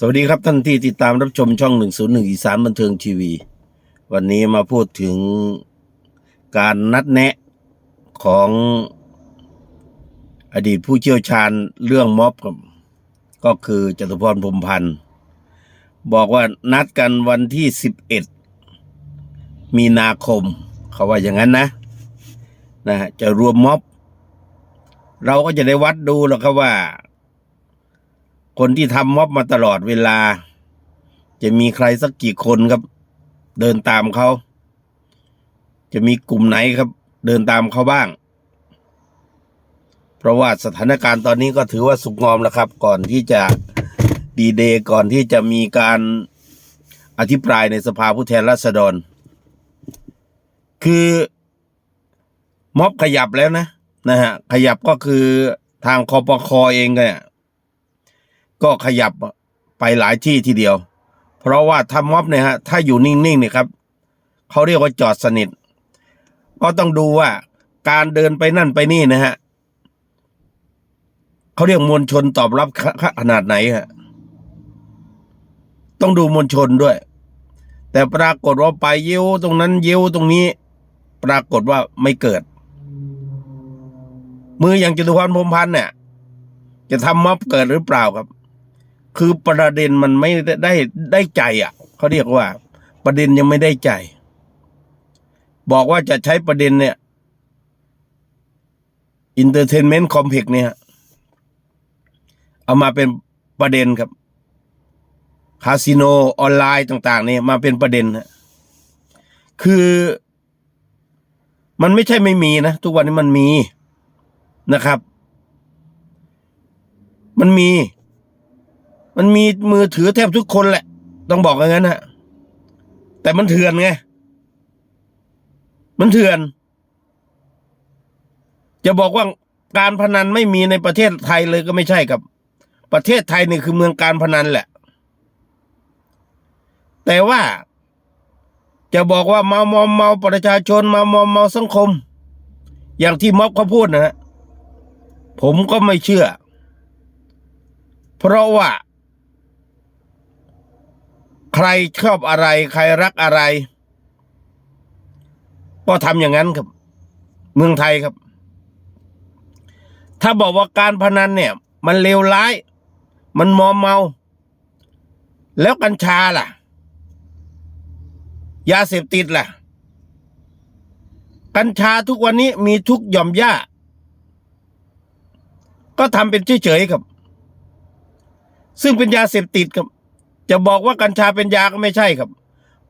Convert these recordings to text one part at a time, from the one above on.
สวัสดีครับท่านที่ติดตามรับชมช่อง 101 อีสานบันเทิงทีวี วันนี้มาพูดถึงการนัดแนะของอดีตผู้เชี่ยวชาญเรื่องม็อบก็คือจตุพรพรมพันธ์บอกว่านัดกันวันที่ 11 มีนาคม เขาว่าอย่างนั้นนะนะฮะจะรวมม็อบ เราก็จะได้วัดดูแล้วครับว่า คนที่ทำม็อบมาตลอดเวลา จะมีใครสักกี่คนครับ เดินตามเขา จะมีกลุ่มไหนครับ เดินตามเขาบ้าง เพราะว่าสถานการณ์ตอนนี้ก็ถือว่าสุกงอมแล้วครับ ก่อนที่จะดีเดย์ก่อนที่จะมีการอภิปรายในสภาผู้แทนราษฎร คือม็อบขยับแล้วนะนะฮะขยับก็คือทางคอปคอเองเนี่ย ก็ขยับไปหลายที่ทีเดียว เพราะว่าทำม็อบเนี่ยฮะถ้าอยู่นิ่งๆเนี่ยครับเขาเรียกว่าจอดสนิท ก็ต้องดูว่าการเดินไปนั่นไปนี่นะฮะเขาเรียกมวลชนตอบรับขนาดไหนฮะต้องดูมวลชนด้วย แต่ปรากฏว่าไปเยิ้วตรงนั้นเยิ้วตรงนี้ ปรากฏว่าไม่เกิด มืออย่างจตุพรพรมพันธ์เนี่ย จะทำม็อบเกิดหรือเปล่าครับ คือประเด็นมันไม่ได้ได้ใจอะเขาเรียกว่า ประเด็นยังไม่ได้ใจ บอกว่าจะใช้ประเด็นเนี่ย entertainment complex เนี่ย เอามาเป็นประเด็นครับคาสิโนออนไลน์ต่าง ๆ เนี่ยมาเป็นประเด็นฮะคือ มันไม่ใช่ไม่มีนะ ทุกวันนี้มันมีนะครับ มันมี มันมีมือถือแทบทุกคนแหละ ต้องบอกอย่างนั้นฮะแต่มันเถื่อนไง มันเถื่อน จะบอกว่าการพนันไม่มีในประเทศไทยเลยก็ไม่ใช่ครับ ประเทศไทยนี่คือเมืองการพนันแหละ แต่ว่าจะบอกว่าเมามอมเมาประชาชนเมามอมเมาสังคม อย่างที่ม็อบเขาพูดนะฮะผมก็ไม่เชื่อ เพราะว่า ใครชอบอะไร ใครรักอะไร ก็ทำอย่างนั้นครับ เมืองไทยครับ ถ้าบอกว่าการพนันเนี่ย มันเลวร้าย มันมอมเมา แล้วกัญชาล่ะ ยาเสพติดล่ะ กัญชาทุกวันนี้มีทุกหย่อมย่าก็ทำเป็นเฉยๆครับ ซึ่งเป็นยาเสพติดครับ จะบอกว่ากัญชาเป็นยาก็ไม่ใช่ครับ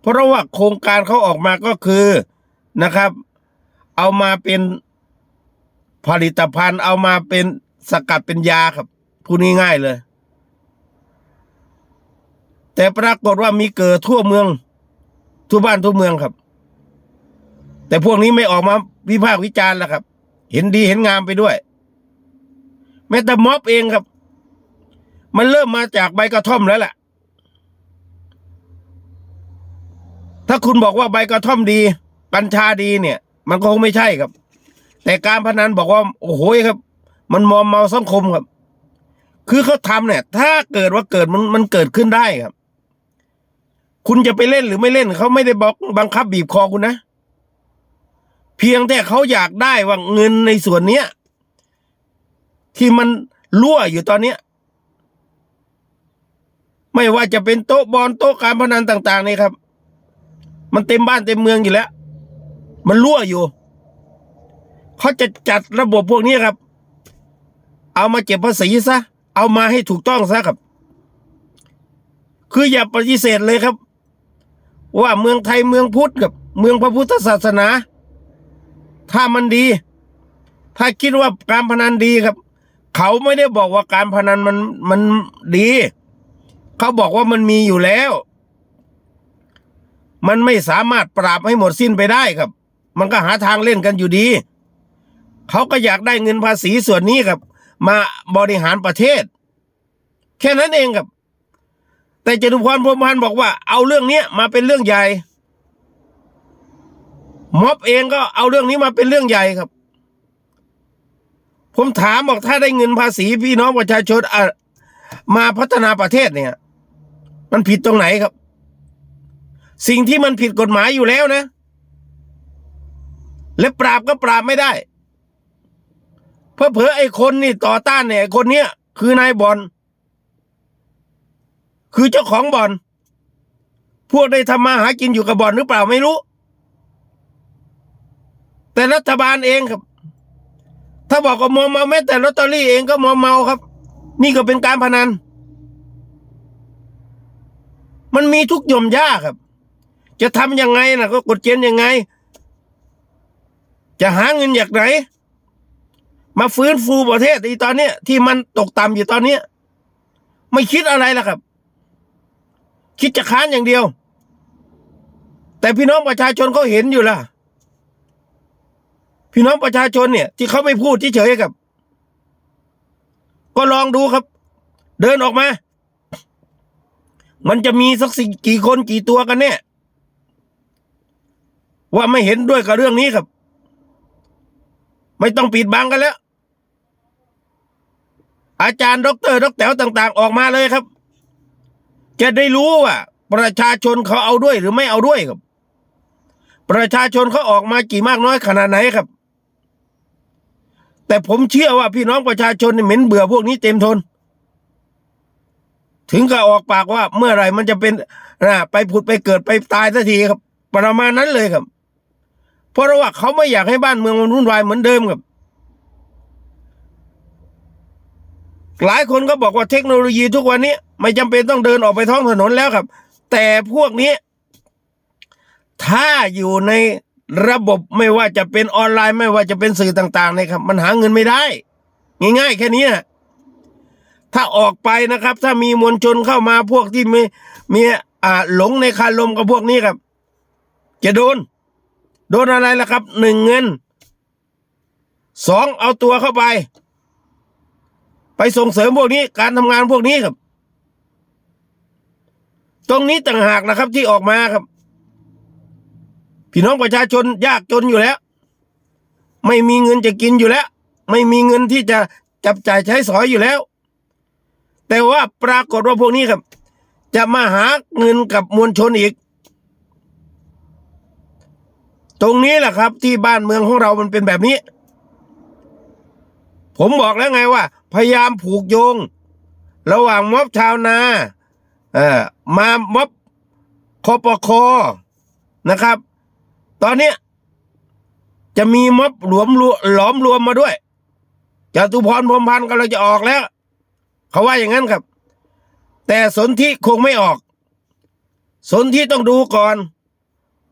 เพราะว่าโครงการเขาออกมาก็คือนะครับ เอามาเป็นผลิตภัณฑ์เอามาเป็นสกัดเป็นยาครับพูดง่ายๆเลย แต่ปรากฏว่ามีเกิดทั่วเมือง ทั่วบ้านทั่วเมืองครับ แต่พวกนี้ไม่ออกมาวิพากษ์วิจารณ์แล้วครับ เห็นดีเห็นงามไปด้วยแม้แต่ม็อบเองครับ มันเริ่มมาจากใบกระท่อมแล้วแหละ ถ้าคุณบอกว่าใบกระท่อมดีกัญชาดีเนี่ย มันก็คงไม่ใช่ครับ แต่การพนันบอกว่า โอ้โหครับ มันมอมเมาสังคมครับ คือเขาทำเนี่ย ถ้าเกิดว่าเกิดมันมันเกิดขึ้นได้ครับ คุณจะไปเล่นหรือไม่เล่นเขาไม่ได้บอกบังคับบีบคอคุณนะ เพียงแต่เขาอยากได้ว่าเงินในส่วนเนี้ยที่มันรั่วอยู่ตอนเนี้ยไม่ว่าจะเป็นโต๊ะบอลโต๊ะการพนันต่าง ๆ นี่ครับ มันเต็มบ้านเต็มเมืองอยู่แล้ว มันรั่วอยู่ เขาจะจัดระบบพวกนี้ครับ เอามาเก็บภาษีซะ เอามาให้ถูกต้องซะครับ คืออย่าปฏิเสธเลยครับ ว่าเมืองไทยเมืองพุทธกับ เมืองพระพุทธศาสนา ถ้ามันดี ถ้าคิดว่าการพนันดีครับ เขาไม่ได้บอกว่าการพนันมันมันดี เขาบอกว่ามันมีอยู่แล้ว มันไม่สามารถปราบให้หมดสิ้นไปได้ครับ มันก็หาทางเล่นกันอยู่ดี เขาก็อยากได้เงินภาษีส่วนนี้ครับ มาบริหารประเทศ แค่นั้นเองครับ แต่จตุพรพรมพันธ์บอกว่า เอาเรื่องนี้มาเป็นเรื่องใหญ่ ม็อบเองก็เอาเรื่องนี้มาเป็นเรื่องใหญ่ครับ ผมถามบอกถ้าได้เงินภาษีพี่น้องประชาชนมาพัฒนาประเทศเนี่ย มันผิดตรงไหนครับ สิ่งที่มันผิดกฎหมายอยู่แล้วนะ และปราบก็ปราบไม่ได้ เพอเพอไอ้คนนี่ต่อต้านเนี่ยไอ้คนเนี้ยคือนายบอลคือเจ้าของบอนพวกได้ทำมาหากินอยู่กับบอนหรือเปล่าไม่รู้ แต่รัฐบาลเองครับ ถ้าบอกว่ามอมเมาแม้แต่ลอตเตอรี่เองก็มอมเมาครับ นี่ก็เป็นการพนัน มันมีทุกย่อมย่าครับ จะทำยังไงนะก็กดเกณฑ์ยังไง จะหาเงินจากไหน มาฟื้นฟูประเทศอีตอนเนี้ยที่มันตกต่ำอยู่ตอนเนี้ยไม่คิดอะไรล่ะครับ คิดจะค้านอย่างเดียว แต่พี่น้องประชาชนเขาเห็นอยู่ล่ะ พี่น้องประชาชนเนี่ย ที่เขาไม่พูดเฉยๆครับ ก็ลองดูครับ เดินออกมา มันจะมีสักสี่กี่คนกี่ตัวกันเนี่ย ว่าไม่เห็นด้วยกับเรื่องนี้ครับ ไม่ต้องปิดบังกันแล้ว อาจารย์ด็อกเตอร์ด็อกแต๋วต่าง ๆ ออกมาเลยครับ จะได้รู้ว่า ประชาชนเขาเอาด้วยหรือไม่เอาด้วยครับ ประชาชนเขาออกมากี่มากน้อยขนาดไหนครับ แต่ผมเชื่อว่าพี่น้องประชาชนเหม็นเบื่อพวกนี้เต็มทน ถึงกับออกปากว่าเมื่อไหร่มันจะเป็นนะไปผุดไปเกิดไปตายสักทีครับประมาณนั้นเลยครับ เพราะว่าเขาไม่อยากให้บ้านเมืองมันวุ่นวายเหมือนเดิมครับ หลายคนก็บอกว่าเทคโนโลยีทุกวันนี้ ไม่จำเป็นต้องเดินออกไปท้องถนนแล้วครับ แต่พวกนี้ ถ้าอยู่ในระบบไม่ว่าจะเป็นออนไลน์ไม่ว่าจะเป็นสื่อต่างๆเนี่ยครับ มันหาเงินไม่ได้ ง่ายๆ แค่นี้นะถ้าออกไปนะครับ ถ้ามีมวลชนเข้ามาพวกที่มีมีอ่าหลงในคารลมกับพวกนี้ครับ จะโดน โดนอะไรล่ะครับหนึ่งเงินสองเอาตัวเข้าไป ไปส่งเสริมพวกนี้การทำงานพวกนี้ครับ ตรงนี้ต่างหากนะครับที่ออกมาครับ พี่น้องประชาชนยากจนอยู่แล้ว ไม่มีเงินจะกินอยู่แล้ว ไม่มีเงินที่จะจับจ่ายใช้สอยอยู่แล้ว แต่ว่าปรากฏว่าพวกนี้ครับ จะมาหาเงินกับมวลชนอีก ตรงนี้แหละครับ ที่บ้านเมืองของเรามันเป็นแบบนี้ ผมบอกแล้วไงว่า พยายามผูกโยง ระหว่างม็อบชาวนาเอ่อมาม็อบคอปคอนะครับ ตอนนี้จะมีม็อบหลวมรวหลอมรวมมาด้วยจตุพรพรมพันธ์ก็เราจะออกแล้ว เขาว่าอย่างนั้นครับ แต่สนธิคงไม่ออก สนธิต้องดูก่อน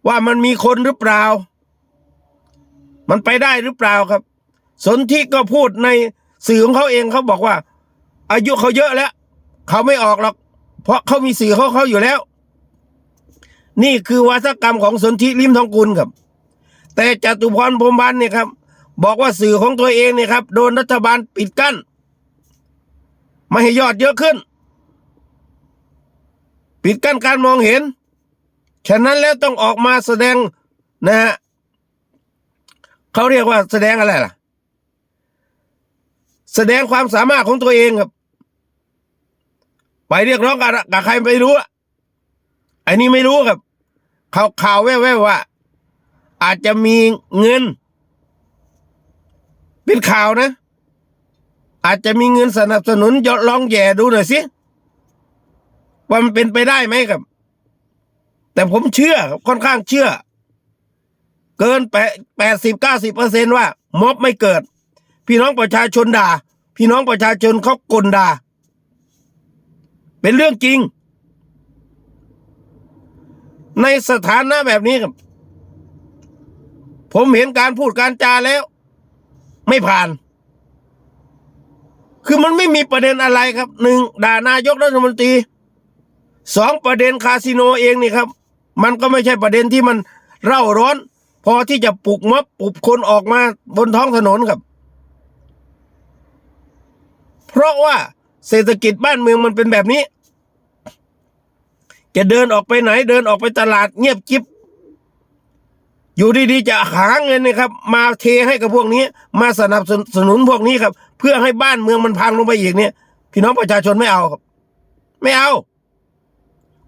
ว่ามันมีคนหรือเปล่า มันไปได้หรือเปล่าครับ สนธิก็พูดในสื่อของเขาเองเขาบอกว่า อายุเขาเยอะแล้ว เขาไม่ออกหรอก เพราะเขามีสื่อเขาเขาอยู่แล้ว นี่คือวาทกรรมของสนธิริมทองกุลครับ แต่จตุพรพรมพันธ์เนี่ยครับ บอกว่าสื่อของตัวเองเนี่ยครับ โดนรัฐบาลปิดกั้นไม่ให้ยอดเยอะขึ้น ปิดกั้นการมองเห็น ฉะนั้นแล้วต้องออกมาแสดงนะฮะเขาเรียกว่าแสดงอะไรล่ะ แสดงความสามารถของตัวเองครับ ไปเรียกร้องกับกับใครไม่รู้อะไอ้นี่ไม่รู้ครับข่าวข่าวแว่วๆว่า อาจจะมีเงิน เป็นข่าวนะ อาจจะมีเงินสนับสนุนยลองแย่ดูหน่อยสิว่ามันเป็นไปได้ไหมครับ แต่ผมเชื่อค่อนข้างเชื่อ เกินแปดแปดสิบเก้าสิบเปอร์เซนว่า ม็อบไม่เกิด พี่น้องประชาชนด่า พี่น้องประชาชนเขากลด่า เป็นเรื่องจริง ในสถานะแบบนี้ครับ ผมเห็นการพูดการจาแล้ว ไม่ผ่าน คือมันไม่มีประเด็นอะไรครับหนึ่งด่านายกรัฐมนตรีสองประเด็นคาสิโนเองนี่ครับ มันก็ไม่ใช่ประเด็นที่มันเร่าร้อน พอที่จะปลุกม็อบปลุกคนออกมาบนท้องถนนครับ เพราะว่าเศรษฐกิจบ้านเมืองมันเป็นแบบนี้ จะเดินออกไปไหนเดินออกไปตลาดเงียบจิ๊บอยู่ดีๆจะหาเงินนะครับ มาเทให้กับพวกนี้ มาสนับสนุนพวกนี้ครับ เพื่อให้บ้านเมืองมันพังลงไปอีกเนี่ย พี่น้องประชาชนไม่เอาครับ ไม่เอา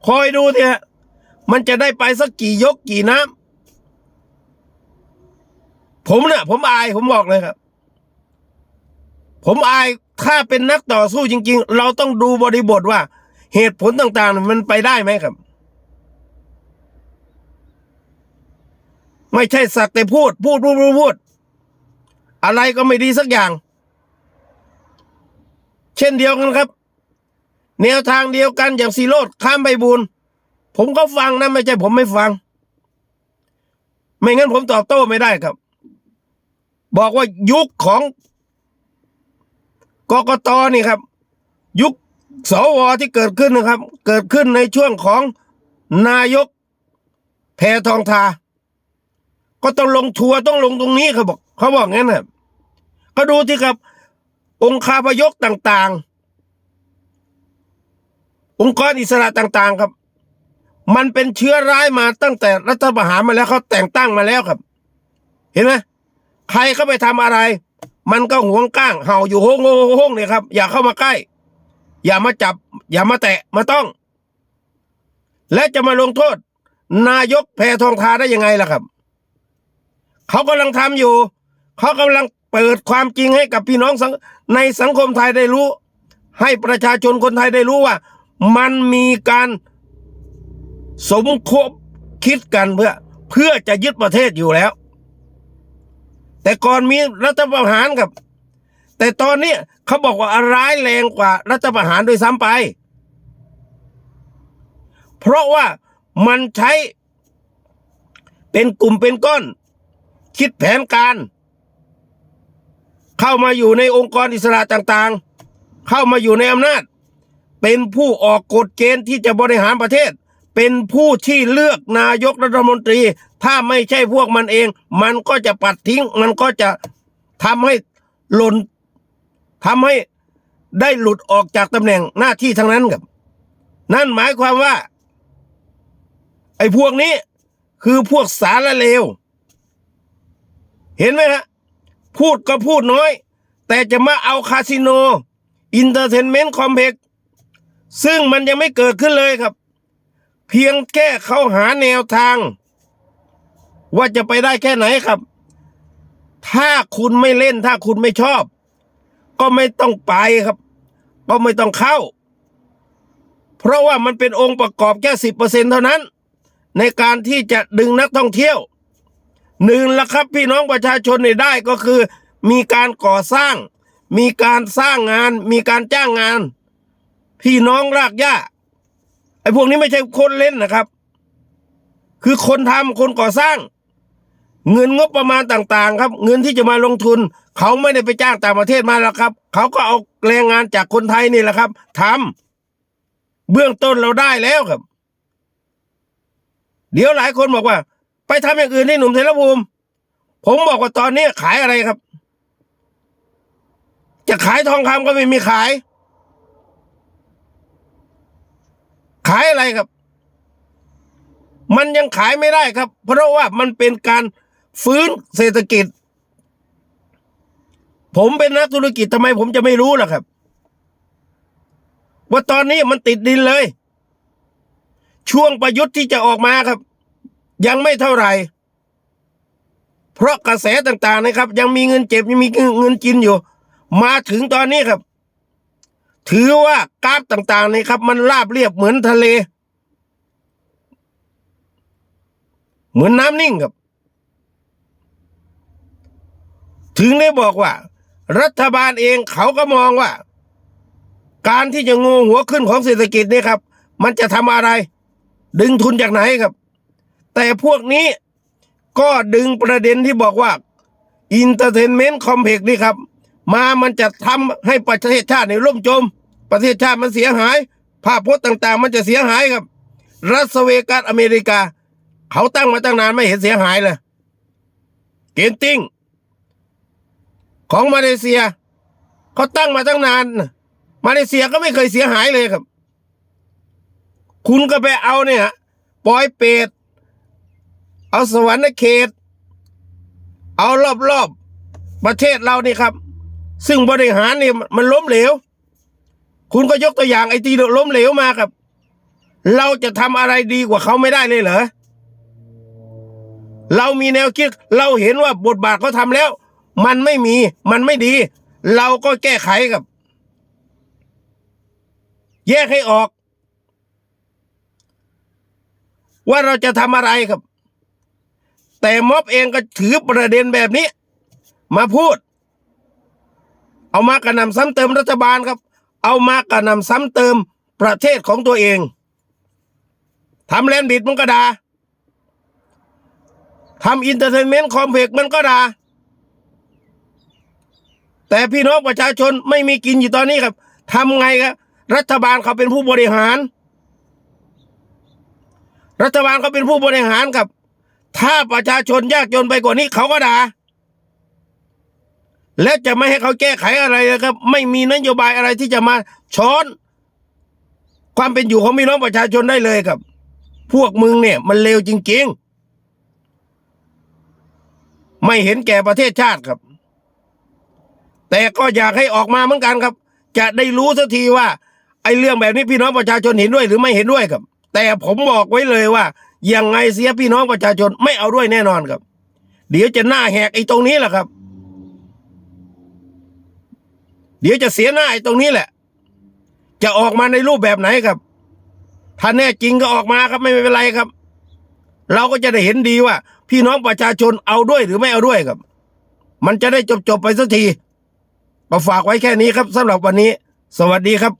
คอยดูเถอะ มันจะได้ไปสักกี่ยกกี่น้ำผมเนี่ยผมอายผมบอกเลยครับ ผมอายถ้าเป็นนักต่อสู้จริง ๆ เราต้องดูบริบทว่า เหตุผลต่างๆ มันไปได้ไหมครับ ไม่ใช่สักแต่พูด พูดพูดพูดพูด อะไรก็ไม่ดีสักอย่าง เช่นเดียวกันครับ แนวทางเดียวกันอย่างซีโรดข้ามไปบุญ ผมก็ฟังนะไม่ใช่ผมไม่ฟัง ไม่งั้นผมตอบโต้ไม่ได้ครับ บอกว่ายุคของกกตนี่ครับ ยุคสวที่เกิดขึ้นนะครับ เกิดขึ้นในช่วงของนายกแพทองทา ก็ต้องลงทัวร์ต้องลงตรงนี้เขาบอกเขาบอกงั้นนะก็ดูที่ครับ องค์คาพยพต่าง ๆ องค์กรอิสระต่าง ๆ ครับ มันเป็นเชื้อร้ายมาตั้งแต่รัฐประหารมาแล้วเขาแต่งตั้งมาแล้วครับ เห็นไหมใครเข้าไปทำอะไร มันก็หวงก้าง เห่าอยู่โฮงโฮงโฮงเนี่ยครับ อย่าเข้ามาใกล้ อย่ามาจับ อย่ามาแตะมาต้อง และจะมาลงโทษ นายกแพทองทาได้ยังไงล่ะครับ เขากำลังทำอยู่ เขากำลังเปิดความจริงให้กับพี่น้องในสังคมไทยได้รู้ ให้ประชาชนคนไทยได้รู้ว่า มันมีการ สมคบคิดกันเพื่อเพื่อจะยึดประเทศอยู่แล้ว แต่ก่อนมีรัฐประหารครับ แต่ตอนนี้เขาบอกว่าร้ายแรงกว่ารัฐประหารโดวยซ้ำไป เพราะว่ามันใช้เป็นกลุ่มเป็นก้อน คิดแผนการ เข้ามาอยู่ในองค์กรอิสระต่างๆ เข้ามาอยู่ในอำนาจ เป็นผู้ออกกฎเกณฑ์ที่จะบริหารประเทศ เป็นผู้ที่เลือกนายกรัฐมนตรี ถ้าไม่ใช่พวกมันเอง มันก็จะปัดทิ้ง มันก็จะทำให้หล่นทำให้ได้หลุดออกจากตำแหน่งหน้าที่ทั้งนั้นครับ นั่นหมายความว่า ไอ้พวกนี้คือพวกสารเลว เห็นไหมฮะ พูดก็พูดน้อย แต่จะมาเอาคาสิโน อินเตอร์เทนเมนต์คอมเพล็กซ์ซึ่งมันยังไม่เกิดขึ้นเลยครับ เพียงแค่เขาหาแนวทาง ว่าจะไปได้แค่ไหนครับ ถ้าคุณไม่เล่นถ้าคุณไม่ชอบ ก็ไม่ต้องไปครับ ก็ไม่ต้องเข้า เพราะว่ามันเป็นองค์ประกอบแค่สิบเปอร์เซ็นเท่านั้น ในการที่จะดึงนักท่องเที่ยวหนึ่งละครับ พี่น้องประชาชนเนี่ยได้ก็คือ มีการก่อสร้าง มีการสร้างงาน มีการจ้างงาน พี่น้องรากหญ้า อ้พวกนี้ไม่ใช่คนเล่นนะครับ คือคนทำคนก่อสร้าง เงินงบประมาณต่างๆ ครับ เงินที่จะมาลงทุน เขาไม่ได้ไปจ้างต่างประเทศมาแล้วครับ เขาก็เอาแรงงานจากคนไทยนี่แหละครับทำเบื้องต้นเราได้แล้วครับ เดี๋ยวหลายคนบอกว่า ไปทำอย่างอื่นที่หนุ่มเทรภูมิ ผมบอกว่าตอนนี้ขายอะไรครับ จะขายทองคำก็ไม่มีขาย ขายอะไรครับ มันยังขายไม่ได้ครับ เพราะว่ามันเป็นการฟื้นเศรษฐกิจ ผมเป็นนักธุรกิจทำไมผมจะไม่รู้ล่ะครับ ว่าตอนนี้มันติดดินเลย ช่วงประยุทธ์ที่จะออกมาครับ ยังไม่เท่าไหร่เพราะกระแสต่างๆนะครับ ยังมีเงินเจ็บยังมีเงินกินอยู่ มาถึงตอนนี้ครับ ถือว่ากราฟต่างๆนี่ครับ มันราบเรียบเหมือนทะเล เหมือนน้ำนิ่งครับ ถึงได้บอกว่า รัฐบาลเองเขาก็มองว่า การที่จะงูหัวขึ้นของเศรษฐกิจนี่ครับ มันจะทำอะไร ดึงทุนจากไหนครับ แต่พวกนี้ก็ดึงประเด็นที่บอกว่าอินเตอร์เทนเมนต์คอมเพล็กซ์นี่ครับ มามันจะทำให้ประเทศชาติในร่มจม ประเทศชาติมันเสียหาย ภาพพจน์ต่าง ๆ มันจะเสียหายครับ รัสเวกัสอเมริกา เขาตั้งมาตั้งนานไม่เห็นเสียหายเลยเกนติ้งของมาเลเซีย เขาตั้งมาตั้งนาน มาเลเซียก็ไม่เคยเสียหายเลยครับ คุณก็ไปเอาเนี่ยปอยเปรตเอาสวรรค์เขต เอารอบๆประเทศเรานี่ครับ ซึ่งบริหารนี่มันล้มเหลว คุณก็ยกตัวอย่างไอ้ตีล้มเหลวมาครับ เราจะทำอะไรดีกว่าเขาไม่ได้เลยเหรอเรามีแนวคิดเราเห็นว่าบทบาทเขาทำแล้ว มันไม่มี มันไม่ดี เราก็แก้ไขกับ แยกให้ออก ว่าเราจะทำอะไรครับ แต่ม็อบเองก็ถือประเด็นแบบนี้ มาพูด เอามากระนำซ้ำเติมรัฐบาลครับ เอามากระนำซ้ำเติมประเทศของตัวเองทำแลนด์บิดมันก็ดาทำอินเตอร์เทนเมนต์คอมเพล็กมันก็ดาแต่พี่น้องประชาชนไม่มีกินอยู่ตอนนี้ครับทำไงครับรัฐบาลเขาเป็นผู้บริหาร รัฐบาลเขาเป็นผู้บริหารครับ ถ้าประชาชนยากจนไปกว่านี้เขาก็ด่า และจะไม่ให้เขาแก้ไขอะไรนะครับ ไม่มีนโยบายอะไรที่จะมาช้อน ความเป็นอยู่ของพี่น้องประชาชนได้เลยครับ พวกมึงเนี่ยมันเลวจริงๆ ไม่เห็นแก่ประเทศชาติครับ แต่ก็อยากให้ออกมาเหมือนกันครับ จะได้รู้สักทีว่า ไอ้เรื่องแบบนี้พี่น้องประชาชนเห็นด้วยหรือไม่เห็นด้วยครับ แต่ผมบอกไว้เลยว่ายังไงเสียพี่น้องประชาชนไม่เอาด้วยแน่นอนครับ เดี๋ยวจะหน้าแหกไอ้ตรงนี้แหละครับ เดี๋ยวจะเสียหน้าไอ้ตรงนี้แหละ จะออกมาในรูปแบบไหนครับ ถ้าแน่จริงก็ออกมาครับไม่เป็นไรครับ เราก็จะได้เห็นดีว่า พี่น้องประชาชนเอาด้วยหรือไม่เอาด้วยครับ มันจะได้จบจบไปสักทีมาฝากไว้แค่นี้ครับสำหรับวันนี้ สวัสดีครับ